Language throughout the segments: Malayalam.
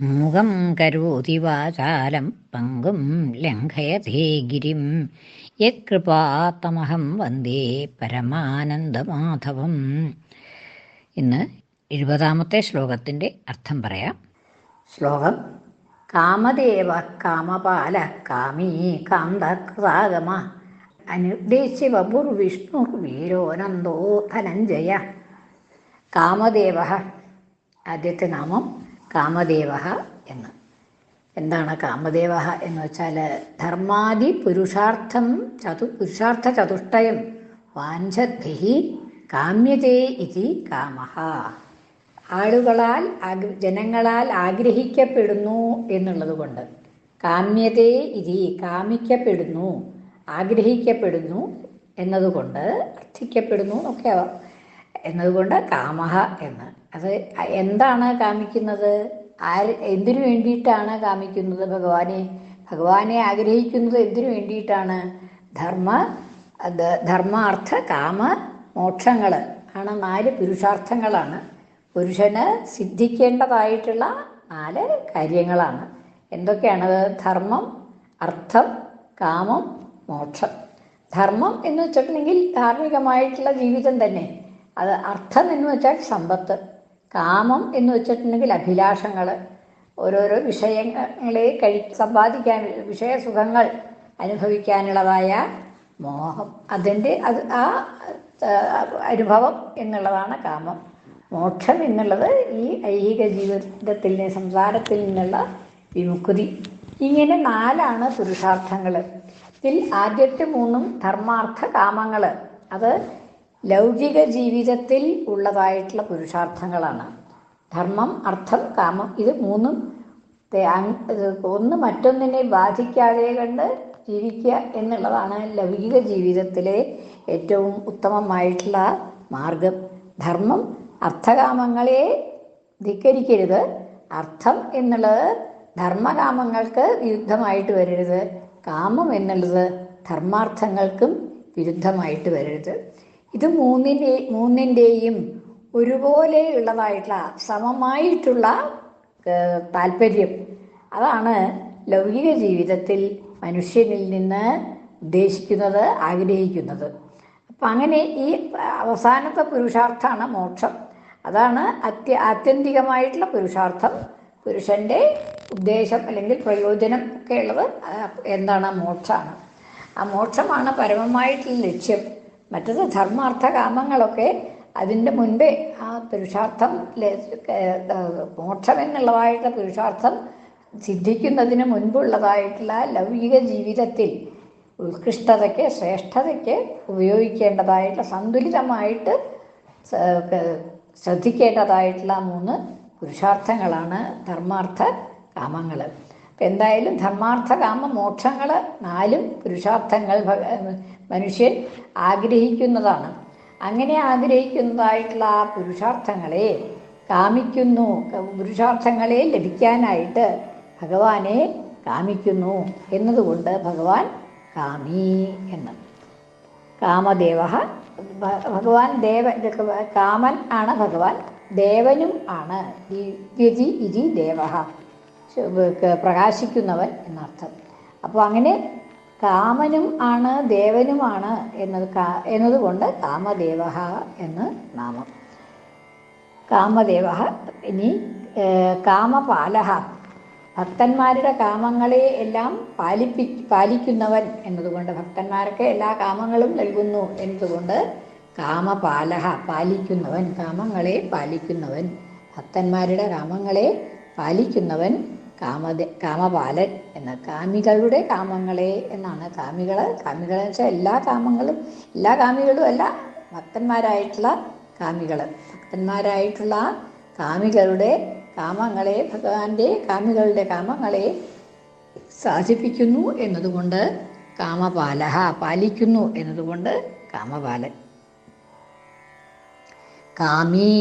മൂകം കരോതി വാചാലം പങ്കും ലംഘയതേ ഗിരിം. യത്കൃപാത്തമഹം വന്ദേ പരമാനന്ദമാധവം. ഇന്ന് എഴുപതാമത്തെ ശ്ലോകത്തിന്റെ അർത്ഥം പറയാം. ശ്ലോകം കാമദേവ കാമപാല കാമീ കാന്തകൃതാഗമ. വപുർവിഷ്ണു വീരോനന്ദോ ധനഞ്ജയ. കാമദേവ ആദ്യത്തെ നാമം. കാമദേവ എന്ന്. എന്താണ് കാമദേവ എന്ന് വെച്ചാൽ ധർമാദി പുരുഷാർത്ഥം ചതു പുരുഷാർത്ഥ ചതുഷ്ടയം വാഞ്ചദ്ഭി കാമ്യതേ ഇതി കാമഹ. ആളുകളാൽ ജനങ്ങളാൽ ആഗ്രഹിക്കപ്പെടുന്നു എന്നുള്ളത് കൊണ്ട് കാമ്യതേ ഇതി കാമിക്കപ്പെടുന്നു ആഗ്രഹിക്കപ്പെടുന്നു എന്നതുകൊണ്ട് അർത്ഥിക്കപ്പെടുന്നു ഒക്കെ എന്നതുകൊണ്ട് കാമഹ എന്ന്. അത് എന്താണ് കാമിക്കുന്നത്? ആര് എന്തിനു വേണ്ടിയിട്ടാണ് കാമിക്കുന്നത് ഭഗവാനെ? ഭഗവാനെ ആഗ്രഹിക്കുന്നത് എന്തിനു വേണ്ടിയിട്ടാണ്? ധർമ്മ ധർമാർത്ഥ കാമ മോക്ഷങ്ങൾ ആണ് നാല് പുരുഷാർത്ഥങ്ങളാണ്. പുരുഷന് സിദ്ധിക്കേണ്ടതായിട്ടുള്ള നാല് കാര്യങ്ങളാണ്. എന്തൊക്കെയാണ് ധർമ്മം അർത്ഥം കാമം മോക്ഷം. ധർമ്മം എന്ന് വെച്ചിട്ടുണ്ടെങ്കിൽ ധാർമ്മികമായിട്ടുള്ള ജീവിതം തന്നെ. അത് അർത്ഥം എന്ന് വെച്ചാൽ സമ്പത്ത്. കാമം എന്ന് വെച്ചിട്ടുണ്ടെങ്കിൽ അഭിലാഷങ്ങൾ ഓരോരോ വിഷയങ്ങളെ കഴി സമ്പാദിക്കാൻ വിഷയസുഖങ്ങൾ അനുഭവിക്കാനുള്ളതായ മോഹം. അതിന്റെ അത് ആ അനുഭവം എന്നുള്ളതാണ് കാമം. മോക്ഷം എന്നുള്ളത് ഈ ഐഹിക ജീവിതത്തിൽ സംസാരത്തിൽ നിന്നുള്ള വിമുക്തി. ഇങ്ങനെ നാലാണ് പുരുഷാർത്ഥങ്ങൾ ഇതിൽ ആദ്യത്തെ മൂന്നും ധർമാർത്ഥ കാമങ്ങൾ അത് ലൗകിക ജീവിതത്തിൽ ഉള്ളതായിട്ടുള്ള പുരുഷാർത്ഥങ്ങളാണ്. ധർമ്മം അർത്ഥം കാമം ഇത് മൂന്നും ഒന്ന് മറ്റൊന്നിനെ ബാധിക്കാതെ കണ്ട് ജീവിക്കുക എന്നുള്ളതാണ് ലൗകിക ജീവിതത്തിലെ ഏറ്റവും ഉത്തമമായിട്ടുള്ള മാർഗം. ധർമ്മം അർത്ഥകാമങ്ങളെ ധിക്കരിക്കരുത്. അർത്ഥം എന്നുള്ളത് ധർമ്മകാമങ്ങൾക്ക് വിരുദ്ധമായിട്ട് വരരുത്. കാമം എന്നുള്ളത് ധർമാർത്ഥങ്ങൾക്കും വിരുദ്ധമായിട്ട് വരരുത്. ഇത് മൂന്നിന്റെ മൂന്നിന്റെയും ഒരുപോലെ ഉള്ളതായിട്ടുള്ള സമമായിട്ടുള്ള താല്പര്യം. അതാണ് ലൗകിക ജീവിതത്തിൽ മനുഷ്യനിൽ നിന്ന് ഉദ്ദേശിക്കുന്നത് ആഗ്രഹിക്കുന്നത്. അപ്പം അങ്ങനെ ഈ അവസാനത്തെ പുരുഷാർത്ഥമാണ് മോക്ഷം. അതാണ് അത്യ ആത്യന്തികമായിട്ടുള്ള പുരുഷാർത്ഥം. പുരുഷന്റെ ഉദ്ദേശം അല്ലെങ്കിൽ പ്രയോജനം ഒക്കെ ഉള്ളത് എന്താണ് മോക്ഷമാണ് ആ മോക്ഷമാണ് പരമമായിട്ടുള്ള ലക്ഷ്യം. മറ്റത് ധർമാർത്ഥ കാമങ്ങളൊക്കെ അതിന്റെ മുൻപേ ആ പുരുഷാർത്ഥം മോക്ഷം എന്നുള്ളതായിട്ടുള്ള പുരുഷാർത്ഥം സിദ്ധിക്കുന്നതിന് മുൻപുള്ളതായിട്ടുള്ള ലൗകിക ജീവിതത്തിൽ ഉത്കൃഷ്ടതയ്ക്ക് ശ്രേഷ്ഠതയ്ക്ക് ഉപയോഗിക്കേണ്ടതായിട്ടുള്ള സന്തുലിതമായിട്ട് ശ്രദ്ധിക്കേണ്ടതായിട്ടുള്ള മൂന്ന് പുരുഷാർത്ഥങ്ങളാണ് ധർമാർത്ഥ കാമങ്ങൾ എന്തായാലും ധർമാർത്ഥ കാമ മോക്ഷങ്ങൾ നാലും പുരുഷാർത്ഥങ്ങൾ മനുഷ്യൻ ആഗ്രഹിക്കുന്നതാണ്. അങ്ങനെ ആഗ്രഹിക്കുന്നതായിട്ടുള്ള ആ പുരുഷാർത്ഥങ്ങളെ കാമിക്കുന്നു. പുരുഷാർത്ഥങ്ങളെ ലഭിക്കാനായിട്ട് ഭഗവാനെ കാമിക്കുന്നു എന്നതുകൊണ്ട് ഭഗവാൻ കാമി എന്ന്. കാമദേവ ഭഗവാൻ ദേവ കാമൻ ആണ് ഭഗവാൻ ദേവനും ആണ്. ദിവ്യതി ഇരി ദേവ പ്രകാശിക്കുന്നവൻ എന്നർത്ഥം. അപ്പോൾ അങ്ങനെ കാമനും ആണ് ദേവനുമാണ് എന്നത് കാ എന്നതുകൊണ്ട് കാമദേവ എന്ന് നാമം. കാമദേവ ഇനി കാമപാലഹ. ഭക്തന്മാരുടെ കാമങ്ങളെ എല്ലാം പാലിപ്പി പാലിക്കുന്നവൻ എന്നതുകൊണ്ട് ഭക്തന്മാർക്ക് എല്ലാ കാമങ്ങളും നൽകുന്നു എന്നതുകൊണ്ട് കാമപാലഹ പാലിക്കുന്നവൻ കാമങ്ങളെ പാലിക്കുന്നവൻ. ഭക്തന്മാരുടെ കാമങ്ങളെ പാലിക്കുന്നവൻ കാമദ കാമപാലൻ എന്ന കാമികളുടെ കാമങ്ങളെ എന്നാണ്. കാമികൾ കാമികൾ വെച്ചാൽ എല്ലാ കാമങ്ങളും എല്ലാ കാമികളും അല്ല ഭക്തന്മാരായിട്ടുള്ള കാമികൾ ഭക്തന്മാരായിട്ടുള്ള കാമികളുടെ കാമങ്ങളെ ഭഗവാന്റെ കാമികളുടെ കാമങ്ങളെ സാധിപ്പിക്കുന്നു എന്നതുകൊണ്ട് കാമപാലഹ പാലിക്കുന്നു എന്നതുകൊണ്ട് കാമപാലൻ കാമീ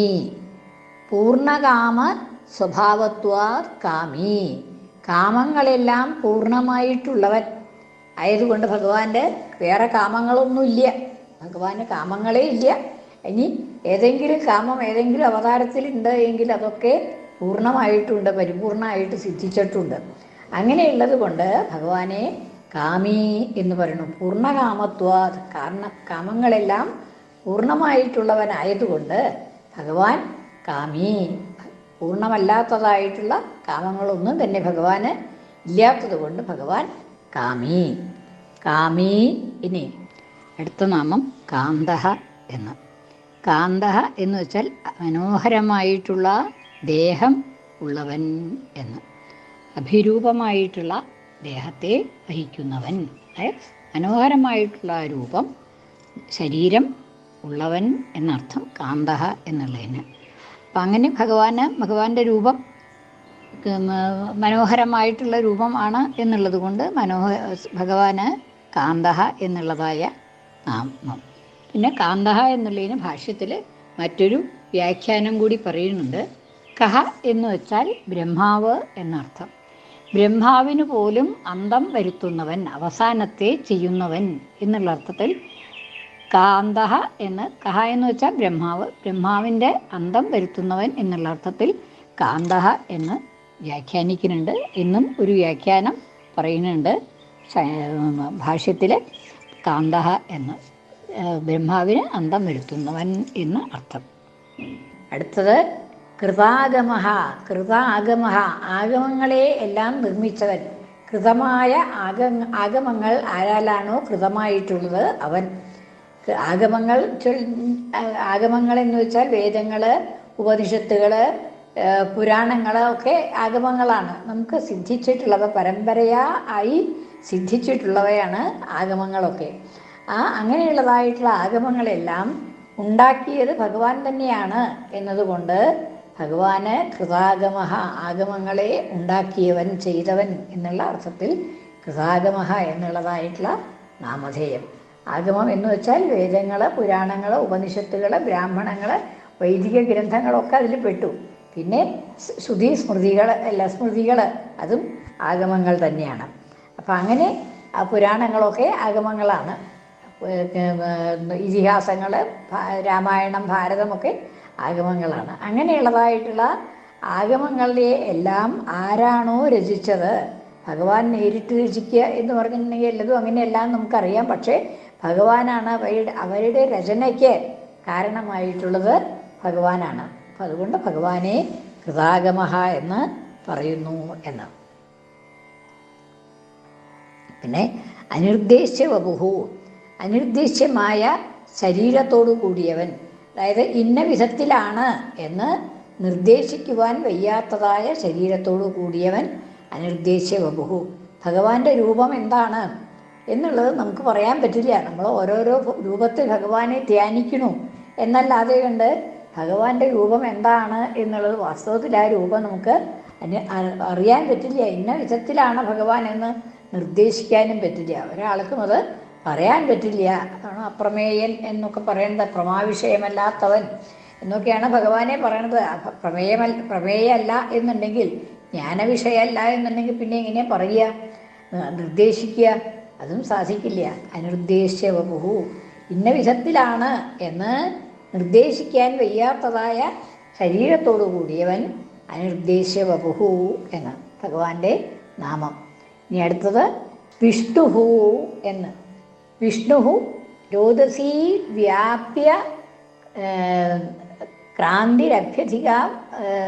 പൂർണകാമ സ്വഭാവത്വാ കാമി. കാമങ്ങളെല്ലാം പൂർണമായിട്ടുള്ളവൻ. ആയതുകൊണ്ട് ഭഗവാന്റെ വേറെ കാമങ്ങളൊന്നുമില്ല. ഭഗവാന് കാമങ്ങളേ ഇല്ല. ഇനി ഏതെങ്കിലും കാമം ഏതെങ്കിലും അവതാരത്തിലുണ്ട് എങ്കിൽ അതൊക്കെ പൂർണമായിട്ടുണ്ട് പരിപൂർണമായിട്ട് സിദ്ധിച്ചിട്ടുണ്ട്. അങ്ങനെയുള്ളത് കൊണ്ട് ഭഗവാനെ കാമി എന്ന് പറയുന്നു. പൂർണകാമത്വ കാരണം കാമങ്ങളെല്ലാം പൂർണമായിട്ടുള്ളവനായതുകൊണ്ട് ഭഗവാൻ കാമി. പൂർണമല്ലാത്തതായിട്ടുള്ള കാമങ്ങളൊന്നും തന്നെ ഭഗവാന് ഇല്ലാത്തത് കൊണ്ട് ഭഗവാൻ കാമി. കാമി ഇനി അടുത്ത നാമം കാന്തഹ എന്ന്. കാന്തഹ എന്ന് വെച്ചാൽ മനോഹരമായിട്ടുള്ള ദേഹം ഉള്ളവൻ എന്ന്. അഭിരൂപമായിട്ടുള്ള ദേഹത്തെ വഹിക്കുന്നവൻ. അതായത് മനോഹരമായിട്ടുള്ള രൂപം ശരീരം ഉള്ളവൻ എന്നർത്ഥം കാന്തഹ എന്നുള്ളതിന്. അപ്പം അങ്ങനെ ഭഗവാന് ഭഗവാന്റെ രൂപം മനോഹരമായിട്ടുള്ള രൂപം മനോഹരമായിട്ടുള്ള രൂപമാണ് എന്നുള്ളത് കൊണ്ട് മനോഹ ഭഗവാന് കാന്തഹ എന്നുള്ളതായ നാമം. പിന്നെ കാന്തഹ എന്നുള്ളതിന് ഭാഷ്യത്തിൽ മറ്റൊരു വ്യാഖ്യാനം കൂടി പറയുന്നുണ്ട്. കഹ എന്ന് വെച്ചാൽ ബ്രഹ്മാവ് എന്നർത്ഥം. ബ്രഹ്മാവിന് പോലും അന്തം വരുത്തുന്നവൻ അവസാനത്തെ ചെയ്യുന്നവൻ എന്നുള്ള അർത്ഥത്തിൽ കാന്തഹ എന്ന് കഹ എന്ന് വെച്ചാൽ ബ്രഹ്മാവ്. ബ്രഹ്മാവിന്റെ അന്തം വരുത്തുന്നവൻ എന്നുള്ള അർത്ഥത്തിൽ കാന്തഹ എന്ന് വ്യാഖ്യാനിക്കുന്നുണ്ട്. എന്നും ഒരു വ്യാഖ്യാനം പറയുന്നുണ്ട്. ഭാഷ്യത്തിൽ കാന്തഹ എന്ന് ബ്രഹ്മാവിന് അന്തം വരുത്തുന്നവൻ എന്ന് അർത്ഥം. അടുത്തത് കൃതാഗമഹ കൃതാഗമഹ ആഗമങ്ങളെ എല്ലാം നിർമ്മിച്ചവൻ. കൃതമായ ആഗ ആഗമങ്ങൾ ആരാലാണോ കൃതമായിട്ടുള്ളത് അവൻ. ആഗമങ്ങൾ ആഗമങ്ങൾ എന്ന് വെച്ചാൽ വേദങ്ങൾ ഉപനിഷത്തുകൾ പുരാണങ്ങൾ ഒക്കെ ആഗമങ്ങളാണ്. നമുക്ക് സിദ്ധിച്ചിട്ടുള്ളവ പരമ്പരയാ ആയി സിദ്ധിച്ചിട്ടുള്ളവയാണ് ആഗമങ്ങളൊക്കെ. ആ അങ്ങനെയുള്ളതായിട്ടുള്ള ആഗമങ്ങളെല്ലാം ഉണ്ടാക്കിയത് ഭഗവാൻ തന്നെയാണ് എന്നതുകൊണ്ട് ഭഗവാന് കൃതാഗമ ആഗമങ്ങളെ ഉണ്ടാക്കിയവൻ ചെയ്തവൻ എന്നുള്ള അർത്ഥത്തിൽ കൃതാഗമ എന്നുള്ളതായിട്ടുള്ള നാമധേയം. ആഗമം എന്ന് വെച്ചാൽ വേദങ്ങൾ പുരാണങ്ങൾ ഉപനിഷത്തുകൾ ബ്രാഹ്മണങ്ങൾ വൈദിക ഗ്രന്ഥങ്ങളൊക്കെ അതിൽ പെട്ടു. പിന്നെ ശ്രുതി സ്മൃതികൾ അല്ല സ്മൃതികൾ അതും ആഗമങ്ങൾ തന്നെയാണ്. അപ്പം അങ്ങനെ ആ പുരാണങ്ങളൊക്കെ ആഗമങ്ങളാണ്. ഇതിഹാസങ്ങൾ രാമായണം ഭാരതമൊക്കെ ആഗമങ്ങളാണ്. അങ്ങനെയുള്ളതായിട്ടുള്ള ആഗമങ്ങളുടെ എല്ലാം ആരാണോ രചിച്ചത്? ഭഗവാൻ നേരിട്ട് രചിക്കുക എന്ന് പറഞ്ഞിട്ടുണ്ടെങ്കിൽ എല്ലതും അങ്ങനെയെല്ലാം നമുക്കറിയാം. പക്ഷേ ഭഗവാനാണ് അവരുടെ അവരുടെ രചനയ്ക്ക് കാരണമായിട്ടുള്ളത് ഭഗവാനാണ്. അപ്പം അതുകൊണ്ട് ഭഗവാനെ കൃതാഗമഹ എന്ന് പറയുന്നു എന്ന്. പിന്നെ അനിർദ്ദേശ്യ വപുഹു അനിർദ്ദേശ്യമായ ശരീരത്തോടു കൂടിയവൻ അതായത് ഇന്ന വിധത്തിലാണ് എന്ന് നിർദ്ദേശിക്കുവാൻ വയ്യാത്തതായ ശരീരത്തോടു കൂടിയവൻ അനിർദ്ദേശ്യ വപുഹു ഭഗവാന്റെ രൂപം എന്താണ്? എന്നുള്ളത് നമുക്ക് പറയാൻ പറ്റില്ല. നമ്മൾ ഓരോരോ രൂപത്തിൽ ഭഗവാനെ ധ്യാനിക്കണു എന്നല്ലാതെ കണ്ട് ഭഗവാന്റെ രൂപം എന്താണ് എന്നുള്ളത് വാസ്തവത്തിൽ ആ രൂപം നമുക്ക് അറിയാൻ പറ്റില്ല. ഇന്ന വിധത്തിലാണ് ഭഗവാൻ എന്ന് നിർദ്ദേശിക്കാനും പറ്റില്ല. ഒരാൾക്കും അത് പറയാൻ പറ്റില്ല. അതാണ് അപ്രമേയൻ എന്നൊക്കെ പറയുന്നത്. പ്രമാവിഷയമല്ലാത്തവൻ എന്നൊക്കെയാണ് ഭഗവാനെ പറയണത്. പ്രമേയമല്ല പ്രമേയമല്ല എന്നുണ്ടെങ്കിൽ ജ്ഞാനവിഷയമല്ല എന്നുണ്ടെങ്കിൽ പിന്നെ എങ്ങനെയാ പറയുക? നിർദ്ദേശിക്കുക. അതും സാധിക്കില്ല. അനിർദ്ദേശ്യ വപുഹു. ഇന്ന വിധത്തിലാണ് എന്ന് നിർദ്ദേശിക്കാൻ വയ്യാത്തതായ ശരീരത്തോടു കൂടിയവൻ അനിർദ്ദേശ്യ വപുഹു എന്ന് ഭഗവാന്റെ നാമം. ഇനി അടുത്തത് വിഷ്ണുഹു എന്ന്. വിഷ്ണുഹു രോദസീ വ്യാപ്യ ക്രാന്തിരഭ്യധിക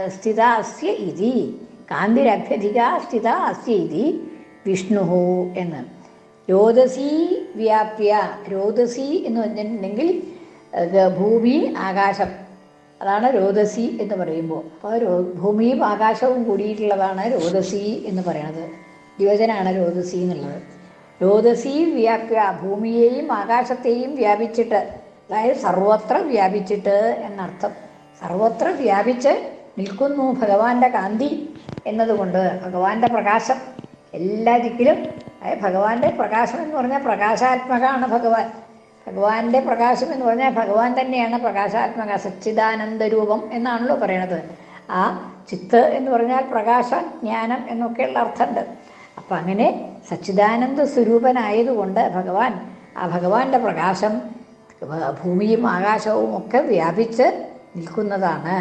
സ്ഥിത അസ്യ ഇതി. കാന്തിരഭ്യധിക സ്ഥിത അസ്യ ഇതി വിഷ്ണുഹു എന്ന്. രോദസീ വ്യാപ്യ. രോദസി എന്ന് പറഞ്ഞിട്ടുണ്ടെങ്കിൽ ഭൂമി ആകാശം. അതാണ് രോദസി എന്ന് പറയുമ്പോൾ. അപ്പോൾ ഭൂമിയും ആകാശവും കൂടിയിട്ടുള്ളതാണ് രോദസി എന്ന് പറയുന്നത്. യുവജനാണ് രോദസി എന്നുള്ളത്. രോദസി വ്യാപ്യ ഭൂമിയെയും ആകാശത്തെയും വ്യാപിച്ചിട്ട് അതായത് സർവത്ര വ്യാപിച്ചിട്ട് എന്നർത്ഥം. സർവത്ര വ്യാപിച്ച് നിൽക്കുന്നു ഭഗവാന്റെ കാന്തി എന്നതുകൊണ്ട് ഭഗവാന്റെ പ്രകാശം എല്ലാ ദിക്കിലും അതായത് ഭഗവാന്റെ പ്രകാശം എന്ന് പറഞ്ഞാൽ പ്രകാശാത്മകമാണ് ഭഗവാൻ. ഭഗവാന്റെ പ്രകാശം എന്ന് പറഞ്ഞാൽ ഭഗവാൻ തന്നെയാണ് പ്രകാശാത്മക സച്ചിദാനന്ദ രൂപം എന്നാണല്ലോ പറയണത്. ആ ചിത്ത് എന്ന് പറഞ്ഞാൽ പ്രകാശം ജ്ഞാനം എന്നൊക്കെയുള്ള അർത്ഥമുണ്ട്. അപ്പം അങ്ങനെ സച്ചിദാനന്ദ സ്വരൂപനായതുകൊണ്ട് ഭഗവാൻ ആ ഭഗവാന്റെ പ്രകാശം ഭൂമിയും ആകാശവും ഒക്കെ വ്യാപിച്ച് നിൽക്കുന്നതാണ്.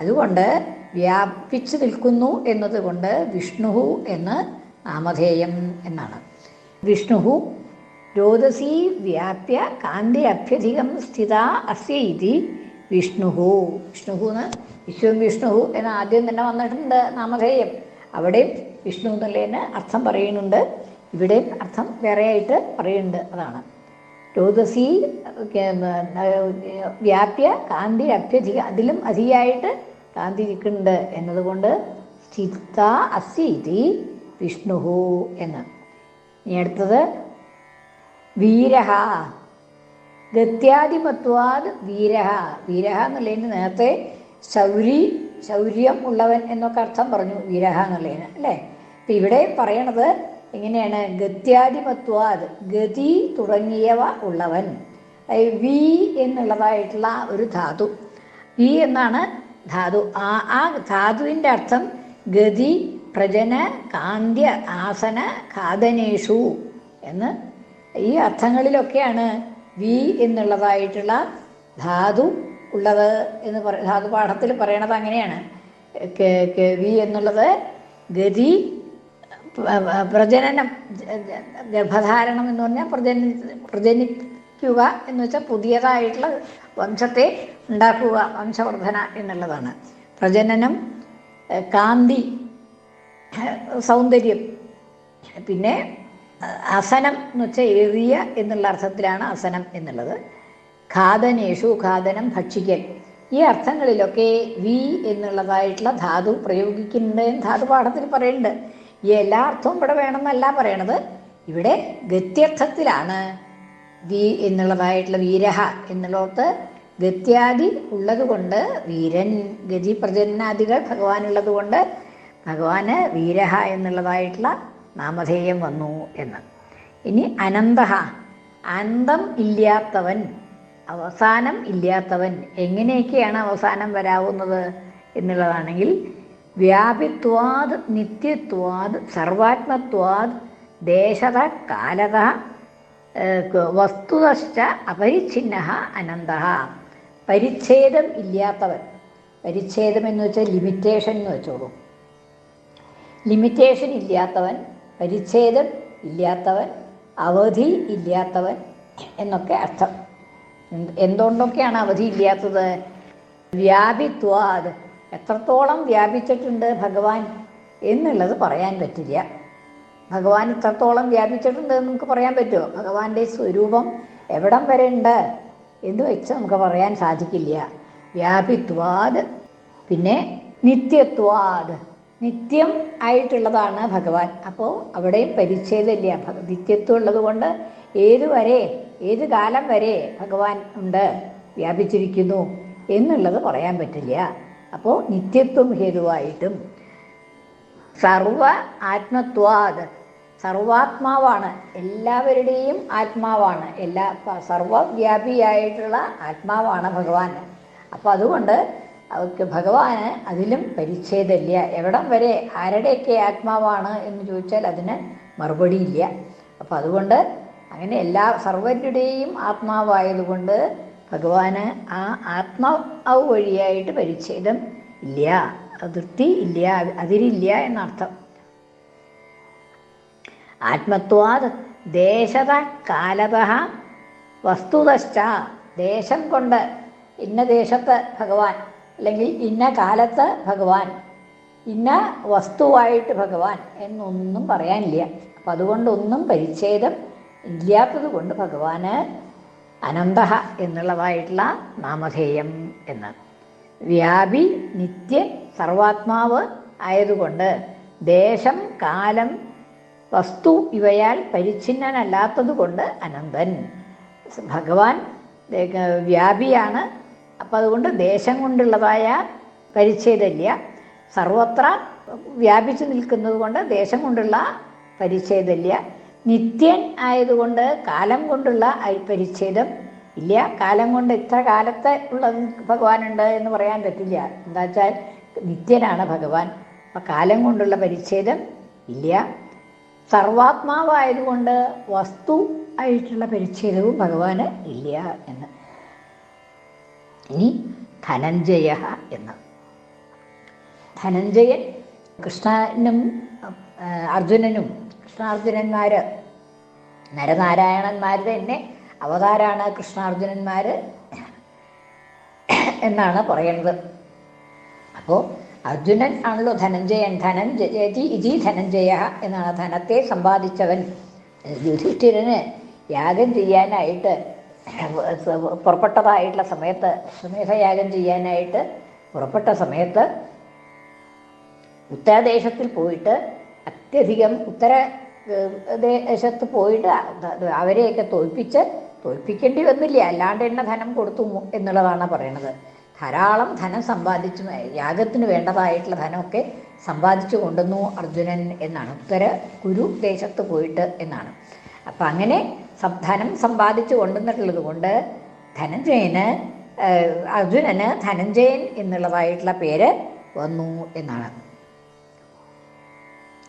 അതുകൊണ്ട് വ്യാപിച്ച് നിൽക്കുന്നു എന്നതുകൊണ്ട് വിഷ്ണു എന്ന് നാമധേയം എന്നാണ്. വിഷ്ണു രോദസി വ്യാപ്യ കാന്തി അഭ്യധികം സ്ഥിത അസ്യ ഇതി വിഷ്ണു വിഷ്ണു എന്ന് വിശ്വം വിഷ്ണു എന്ന് ആദ്യം തന്നെ വന്നിട്ടുണ്ട് നാമധേയം. അവിടെയും വിഷ്ണു എന്നുള്ളതിന് അർത്ഥം പറയുന്നുണ്ട്. ഇവിടെയും അർത്ഥം വേറെയായിട്ട് പറയുന്നുണ്ട് അതാണ്. രോദസി വ്യാപ്യ കാന്തി അഭ്യധിക അതിലും അധികമായിട്ട് കാന്തി നിൽക്കുന്നുണ്ട് എന്നതുകൊണ്ട് സ്ഥിത അസ്യ ഇതി വിഷ്ണു എന്ന്. ഇനി അടുത്തത് വീരഹ. ഗത്യാധിപത്വാദ് വീരഹ. വീരഹ എന്നുള്ളതിന് നേരത്തെ ശൗരി ശൗര്യം ഉള്ളവൻ എന്നൊക്കെ അർത്ഥം പറഞ്ഞു വീരഹ എന്നുള്ളതിന് അല്ലേ? അപ്പം ഇവിടെ പറയണത് എങ്ങനെയാണ്? ഗത്യാധിപത്വാത് ഗതി തുടങ്ങിയവ ഉള്ളവൻ. വി എന്നുള്ളതായിട്ടുള്ള ഒരു ധാതു. വി എന്നാണ് ധാതു. ആ ആ ധാതുവിന്റെ അർത്ഥം ഗതി പ്രജന കാന്ത്യ ആസന ഖാദനേഷു എന്ന് ഈ അർത്ഥങ്ങളിലൊക്കെയാണ് വി എന്നുള്ളതായിട്ടുള്ള ധാതു ഉള്ളത് എന്ന് പറ ധാതു പാഠത്തിൽ പറയണത് അങ്ങനെയാണ്. വി എന്നുള്ളത് ഗതി പ്രജനനം ഗർഭധാരണം എന്ന് പറഞ്ഞാൽ പ്രജനി പ്രജനിക്കുക എന്ന് വെച്ചാൽ പുതിയതായിട്ടുള്ള വംശത്തെ ഉണ്ടാക്കുക വംശവർധന എന്നുള്ളതാണ്. പ്രജനനം കാന്തി സൗന്ദര്യം. പിന്നെ അസനം എന്ന് വെച്ചാൽ എറിയ എന്നുള്ള അർത്ഥത്തിലാണ് അസനം എന്നുള്ളത്. ഖാദനേഷു ഖാദനം ഭക്ഷിക്കൽ. ഈ അർത്ഥങ്ങളിലൊക്കെ വി എന്നുള്ളതായിട്ടുള്ള ധാതു പ്രയോഗിക്കുന്നുണ്ട് ധാതു പാഠത്തിൽ പറയുന്നുണ്ട്. ഈ എല്ലാ അർത്ഥവും ഇവിടെ വേണമെന്നല്ല പറയണത്. ഇവിടെ ഗത്യർത്ഥത്തിലാണ് വി എന്നുള്ളതായിട്ടുള്ള വീരഹ എന്നുള്ളത് ഗത്യാദി ഉള്ളത് കൊണ്ട് വീരൻ ഗതി പ്രജനനാദികൾ ഭഗവാനുള്ളത് കൊണ്ട് ഭഗവാന് വീരഹ എന്നുള്ളതായിട്ടുള്ള നാമധേയം വന്നു എന്ന്. ഇനി അനന്തഹ. അന്തം ഇല്ലാത്തവൻ അവസാനം ഇല്ലാത്തവൻ എങ്ങനെയൊക്കെയാണ് അവസാനം വരാവുന്നത് എന്നുള്ളതാണെങ്കിൽ വ്യാപിത്വാത് നിത്യത്വാത് സർവാത്മത്വാത് ദേശത കാലത വസ്തുതശ്ച അപരിച്ഛിന്ന അനന്ത പരിച്ഛേദം ഇല്ലാത്തവൻ. പരിച്ഛേദം എന്ന് വെച്ചാൽ ലിമിറ്റേഷൻ എന്ന് വെച്ചോളൂ. ലിമിറ്റേഷൻ ഇല്ലാത്തവൻ പരിച്ഛേദം ഇല്ലാത്തവൻ അവധി ഇല്ലാത്തവൻ എന്നൊക്കെ അർത്ഥം. എന്ത് എന്തുകൊണ്ടൊക്കെയാണ് അവധി ഇല്ലാത്തത്? വ്യാപിത്വാത് എത്രത്തോളം വ്യാപിച്ചിട്ടുണ്ട് ഭഗവാൻ എന്നുള്ളത് പറയാൻ പറ്റില്ല. ഭഗവാൻ ഇത്രത്തോളം വ്യാപിച്ചിട്ടുണ്ട് എന്ന് നമുക്ക് പറയാൻ പറ്റുമോ? ഭഗവാന്റെ സ്വരൂപം എവിടം വരെ ഉണ്ട് എന്ന് വെച്ച് നമുക്ക് പറയാൻ സാധിക്കില്ല. വ്യാപിത്വാത് പിന്നെ നിത്യത്വാത് നിത്യം ആയിട്ടുള്ളതാണ് ഭഗവാൻ. അപ്പോൾ അവിടെയും പരിച്ഛേദമില്ല. നിത്യത്വം ഉള്ളത് കൊണ്ട് ഏതുവരെ ഏത് കാലം വരെ ഭഗവാൻ ഉണ്ട് വ്യാപിച്ചിരിക്കുന്നു എന്നുള്ളത് പറയാൻ പറ്റില്ല. അപ്പോൾ നിത്യത്വം ഹേതുവായിട്ടും സർവ ആത്മത്വാദ് സർവാത്മാവാണ് എല്ലാവരുടെയും ആത്മാവാണ് എല്ലാ സർവവ്യാപിയായിട്ടുള്ള ആത്മാവാണ് ഭഗവാൻ. അപ്പോൾ അതുകൊണ്ട് അവർക്ക് ഭഗവാന് അതിലും പരിച്ഛേദമില്ല. എവിടം വരെ ആരുടെയൊക്കെ ആത്മാവാണ് എന്ന് ചോദിച്ചാൽ അതിന് മറുപടിയില്ല അപ്പം അതുകൊണ്ട് അങ്ങനെ എല്ലാ സർവരുടെയും ആത്മാവായതുകൊണ്ട് ഭഗവാന് ആ ആത്മാവ് വഴിയായിട്ട് പരിച്ഛേദം ഇല്ല. അതിർത്തി ഇല്ല. അതിരില്ല എന്നർത്ഥം. ആത്മത്വാത് ദേശത കാലത വസ്തുതശ്ച. ദേശം കൊണ്ട് ഇന്ന ദേശത്ത് ഭഗവാൻ അല്ലെങ്കിൽ ഇന്ന കാലത്ത് ഭഗവാൻ ഇന്ന വസ്തുവായിട്ട് ഭഗവാൻ എന്നൊന്നും പറയാനില്ല. അപ്പം അതുകൊണ്ടൊന്നും പരിച്ഛേദം ഇല്ലാത്തത് കൊണ്ട് ഭഗവാന് അനന്ത എന്നുള്ളതായിട്ടുള്ള നാമധേയം എന്ന്. വ്യാപി നിത്യ സർവാത്മാവ് ആയതുകൊണ്ട് ദേശം കാലം വസ്തു ഇവയാൽ പരിച്ഛിന്നനല്ലാത്തത് കൊണ്ട് അനന്തൻ. ഭഗവാൻ വ്യാപിയാണ് അപ്പം അതുകൊണ്ട് ദേശം കൊണ്ടുള്ളതായ പരിച്ഛേദമില്ല സർവത്ര വ്യാപിച്ചു നിൽക്കുന്നത് കൊണ്ട് ദേശം കൊണ്ടുള്ള പരിച്ഛേദമില്ല നിത്യൻ ആയതുകൊണ്ട് കാലം കൊണ്ടുള്ള പരിച്ഛേദം ഇല്ല. കാലം കൊണ്ട് ഇത്ര കാലത്തെ ഉള്ള ഭഗവാനുണ്ട് എന്ന് പറയാൻ പറ്റില്ല. എന്താ വെച്ചാൽ നിത്യനാണ് ഭഗവാൻ. അപ്പം കാലം കൊണ്ടുള്ള പരിച്ഛേദം ഇല്ല. സർവാത്മാവായതുകൊണ്ട് വസ്തു ആയിട്ടുള്ള പരിച്ഛേദവും ഭഗവാന് ഇല്ല എന്ന്. ഇനി ധനഞ്ജയ എന്ന്. ധനഞ്ജയൻ കൃഷ്ണനും അർജുനനും കൃഷ്ണാർജുനന്മാർ നരനാരായണന്മാർ തന്നെ അവതാരാണ് കൃഷ്ണാർജുനന്മാർ എന്നാണ് പറയുന്നത് അപ്പോൾ അർജുനൻ ആണല്ലോ ധനഞ്ജയൻ. ധനഞ്ജയതി ഇതി ധനഞ്ജയ എന്നാണ് ധനത്തെ സമ്പാദിച്ചവൻ. യുധിഷ്ഠിരന് യാഗം ചെയ്യാനായിട്ട് പുറപ്പെട്ടതായിട്ടുള്ള സമയത്ത് സ്വമേധയാഗം ചെയ്യാനായിട്ട് പുറപ്പെട്ട സമയത്ത് ഉത്തരദേശത്തിൽ പോയിട്ട് അത്യധികം ഉത്തര ദേശത്ത് പോയിട്ട് അവരെയൊക്കെ തോൽപ്പിച്ച് തോൽപ്പിക്കേണ്ടി വന്നില്ല. അല്ലാണ്ട് എന്നെ ധനം കൊടുത്തു എന്നുള്ളതാണ് പറയണത്. ധാരാളം ധനം സമ്പാദിച്ചു യാഗത്തിന് വേണ്ടതായിട്ടുള്ള ധനമൊക്കെ സമ്പാദിച്ചു കൊണ്ടുവന്നു അർജുനൻ എന്നാണ്. ഉത്തര കുരു ദേശത്ത് പോയിട്ട് എന്നാണ്. അപ്പം അങ്ങനെ ധനം സമ്പാദിച്ചു കൊണ്ടുവന്നിട്ടുള്ളത് കൊണ്ട് ധനഞ്ജയന് അർജുനന് ധനഞ്ജയൻ എന്നുള്ളതായിട്ടുള്ള പേര് വന്നു എന്നാണ്.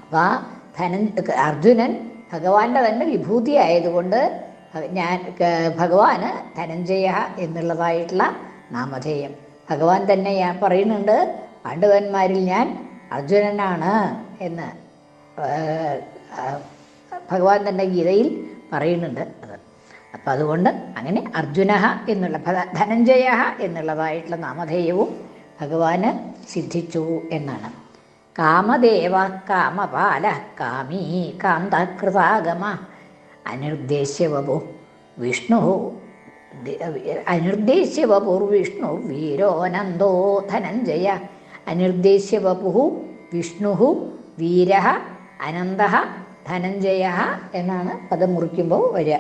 അപ്പം ആ ധനൻ അർജുനൻ ഭഗവാന്റെ തന്നെ വിഭൂതി ആയതുകൊണ്ട് ഞാൻ ഭഗവാന് ധനഞ്ജയ എന്നുള്ളതായിട്ടുള്ള നാമധേയം. ഭഗവാൻ തന്നെ ഞാൻ പറയുന്നുണ്ട് പാണ്ഡവന്മാരിൽ ഞാൻ അർജുനനാണ് എന്ന്. ഭഗവാൻ തന്നെ ഗീതയിൽ പറയുന്നുണ്ട് അത്. അപ്പം അതുകൊണ്ട് അങ്ങനെ അർജുന എന്നുള്ള ധനഞ്ജയ എന്നുള്ളതായിട്ടുള്ള നാമധേയവും ഭഗവാന് സിദ്ധിച്ചു എന്നാണ്. കാമദേവ കാമപാല കാമീ കാന്തകൃതാഗമ അനിർദ്ദേശ്യവപു വിഷ്ണു അനിർദ്ദേശ്യവപുർവിഷ്ണു വീരോനന്ദോ ധനഞ്ജയ അനിർദ്ദേശ്യവപു വിഷ്ണു വീര അനന്ത ധനഞ്ജയ എന്നാണ് പദം മുറിക്കുമ്പോൾ വരിക.